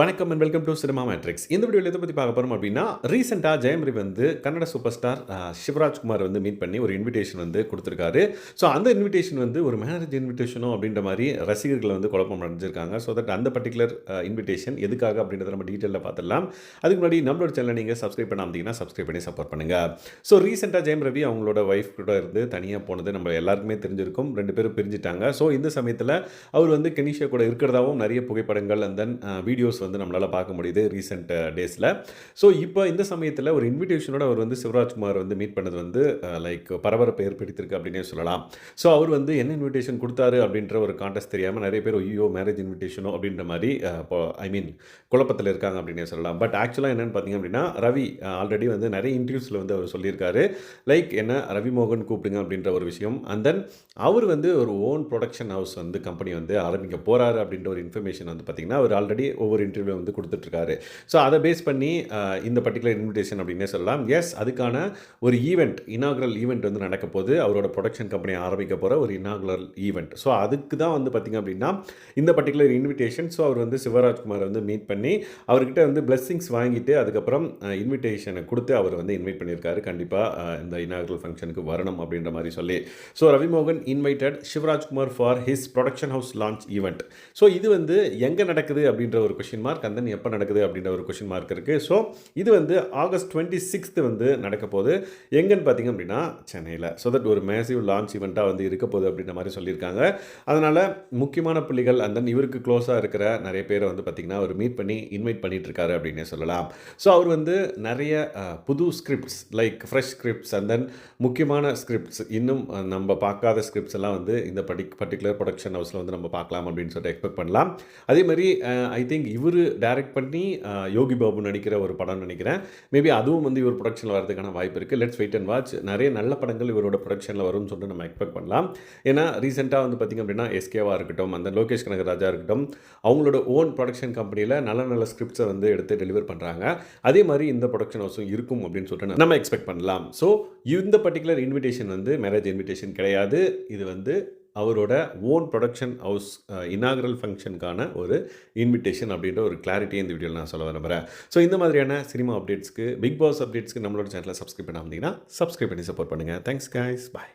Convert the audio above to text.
வணக்கம் and welcome to Cinema Matrix இந்த வீடியோவில் எதை பற்றி பார்க்க போகிறோம் அப்படின்னா ரீசெண்டாக ஜெயம் ரவி வந்து கன்னட சூப்பர் ஸ்டார் சிவராஜ்குமார் வந்து மீட் பண்ணி ஒரு இன்விடேஷன் வந்து கொடுத்துருக்காரு. ஸோ அந்த இன்விடேஷன் வந்து ஒரு மேரேஜ் இன்விடேஷனோ அப்படின்ற மாதிரி ரசிகர்களை வந்து குழப்பம் அடைஞ்சிருக்காங்க. ஸோ தட் அந்த பர்டிகுலர் இன்விடேஷன் எதுக்காக அப்படின்றத நம்ம டீட்டெயிலில் பார்த்துடலாம். அதுக்கு முன்னாடி நம்மளோட சேனலை நீங்கள் சப்ஸ்கிரைப் பண்ணாமதிங்கன்னா சப்ஸ்கிரைப் பண்ணி சப்போர்ட் பண்ணுங்கள் ஸோ ரீசெண்டாக ஜெயம் ரவி அவங்களோட ஒய்ஃப் கூட இருந்து தனியாக போனது நம்ம எல்லாருக்குமே தெரிஞ்சிருக்கும். ரெண்டு பேரும் பிரிஞ்சிட்டாங்க. ஸோ இந்த சமயத்தில் அவர் வந்து கெனிஷா கூட இருக்கிறதாவும் நிறைய புகைப்படங்கள் அண்ட் தென் வீடியோஸ் வந்து நம்மளால் பார்க்க முடியுது ரீசெண்ட் டேஸில் ஸோ இப்போ இந்த சமயத்தில் ஒரு இன்விடேஷனோட அவர் வந்து சிவராஜ்குமார் வந்து மீட் பண்ணது வந்து லைக் பரபரப்பை ஏற்படுத்தியிருக்கு அப்படின்னே சொல்லலாம். ஸோ அவர் வந்து என்ன இன்விடேஷன் கொடுத்தாரு அப்படின்ற ஒரு கான்டெஸ்ட் தெரியாமல் நிறைய பேர் ஐயோ மேரேஜ் இன்விடேஷனோ அப்படின்ற மாதிரி ஐ மீன் குழப்பத்தில் இருக்காங்க அப்படின்னே சொல்லலாம். பட் ஆக்சுவலாக என்னென்னு பார்த்தீங்க அப்படின்னா ரவி ஆல்ரெடி வந்து நிறைய இன்டர்வியூஸில் வந்து அவர் சொல்லியிருக்காரு. லைக் என்ன ரவி மோகன் கூப்பிடுங்க அப்படின்ற ஒரு விஷயம். அண்ட் தென் அவர் வந்து ஒரு ஓன் ப்ரொடக்ஷன் ஹவுஸ் வந்து கம்பெனி வந்து ஆரம்பிக்க போகிறாரு அப்படின்ற ஒரு இன்ஃபர்மேஷன் வந்து பார்த்திங்கன்னா அவர் ஆல்ரெடி ஒவ்வொரு இன்டர்வியூ இன்டர்வியூ வந்து கொடுத்துட்ருக்காரு. ஸோ அதை பேஸ் பண்ணி இந்த பர்டிகுலர் இன்விடேஷன் அப்படின்னே சொல்லலாம். எஸ் அதுக்கான ஒரு ஈவெண்ட் இனாகுரல் ஈவெண்ட் வந்து நடக்க போது அவரோட ப்ரொடக்ஷன் கம்பெனி ஆரம்பிக்க போகிற ஒரு இனாகுரல் ஈவெண்ட் ஸோ அதுக்கு தான் வந்து பார்த்திங்க அப்படின்னா இந்த பர்டிகுலர் இன்விடேஷன் ஸோ அவர் வந்து சிவராஜ்குமார் வந்து மீட் பண்ணி அவர்கிட்ட வந்து பிளெஸ்ஸிங்ஸ் வாங்கிட்டு அதுக்கப்புறம் இன்விடேஷனை கொடுத்து அவர் வந்து இன்வைட் பண்ணியிருக்காரு. கண்டிப்பாக இந்த இனாகுரல் ஃபங்க்ஷனுக்கு வரணும் அப்படின்ற மாதிரி சொல்லி. So Ravi Mohan invited Shivarajkumar for his production house launch event so இது வந்து எங்கே நடக்குது அப்படின்ற ஒரு கொஷின் மார்க் அந்த then எப்போ நடக்குது அப்படின்ற ஒரு கொஷின் மார்க் இருக்குது ஸோ இது வந்து ஆகஸ்ட் டுவெண்ட்டி சிக்ஸ்த்து வந்து நடக்க போகுது. எங்கன்னு பார்த்தீங்க அப்படின்னா சென்னையில். ஸோ தட் ஒரு மேசிவ் லான்ச் ஈவெண்ட்டாக வந்து இருக்க போகுது அப்படின்ற மாதிரி சொல்லியிருக்காங்க. அதனால் முக்கியமான புள்ளிகள் அந்த இவருக்கு க்ளோஸாக இருக்கிற நிறைய பேரை வந்து பார்த்திங்கன்னா அவர் மீட் பண்ணி இன்வைட் பண்ணிட்டு இருக்காரு அப்படின்னே சொல்லலாம். ஸோ அவர் வந்து நிறைய புது scripts like fresh scripts and then முக்கியமான ஸ்கிரிப்ட்ஸ் இன்னும் நம்ம பார்க்காத ஸ்கிரிப்ட்ஸ் எல்லாம் வந்து இந்த படி பர்டிகுலர் ப்ரொடக்ஷன் ஹவுஸில் வந்து நம்ம பார்க்கலாம் அப்படின்னு சொல்லிட்டு எக்ஸ்பெக்ட் பண்ணலாம். அதே மாதிரி ஐ திங்க் இவர் டைரக்ட் பண்ணி யோகி பாபு நடிக்கிற ஒரு படம்னு நினைக்கிறேன். மேபி அதுவும் வந்து இவர் ப்ரொடக்ஷனில் வரதுக்கான வாய்ப்பு இருக்குது லெட்ஸ் வெயிட் அண்ட் வாட்ச் நிறைய நல்ல படங்கள் இவரோட ப்ரொடக்ஷனில் வரும்னு சொல்லிட்டு நம்ம எக்ஸ்பெக்ட் பண்ணலாம். ஏன்னா ரீசெண்டாக வந்து பார்த்திங்க அப்படின்னா எஸ்கேவாக இருக்கட்டும் அந்த லோகேஷ் கனகராஜா இருக்கட்டும் அவங்களோட ஓன் ப்ரொடக்ஷன் கம்பெனியில் நல்ல நல்ல ஸ்கிரிப்ட்ஸை வந்து எடுத்து டெலிவர் பண்ணுறாங்க அதே மாதிரி இந்த ப்ரொடக்ஷன் ஹவுஸும் இருக்கும் அப்படின்னு சொல்லிட்டு நம்ம எக்ஸ்பெக்ட் பண்ணலாம். ஸோ இந்த பர்டிகுலர் இன்விடேஷன் வந்து மேரேஜ் இன்விடேஷன் கிடையாது. இது வந்து அவரோட ஓன் ப்ரொடக்ஷன் ஹவுஸ் இனாகரல் ஃபங்க்ஷனுக்கான ஒரு இன்விடேஷன் அப்படின்ற ஒரு கிளாரிட்டியை இந்த வீடியோவில் நான் சொல்ல விரும்புகிறேன் ஸோ இந்த மாதிரியான சினிமா அப்டேட்ஸ்க்கு பிக் பாஸ் அப்டேட்ஸ்க்கு நம்மளோட சேனலை சப்ஸ்கிரைப் பண்ணாமதிங்கன்னா சப்ஸ்கிரைப் பண்ணி சப்போர்ட் பண்ணுங்கள் தேங்க்ஸ் காய்ஸ் பாய்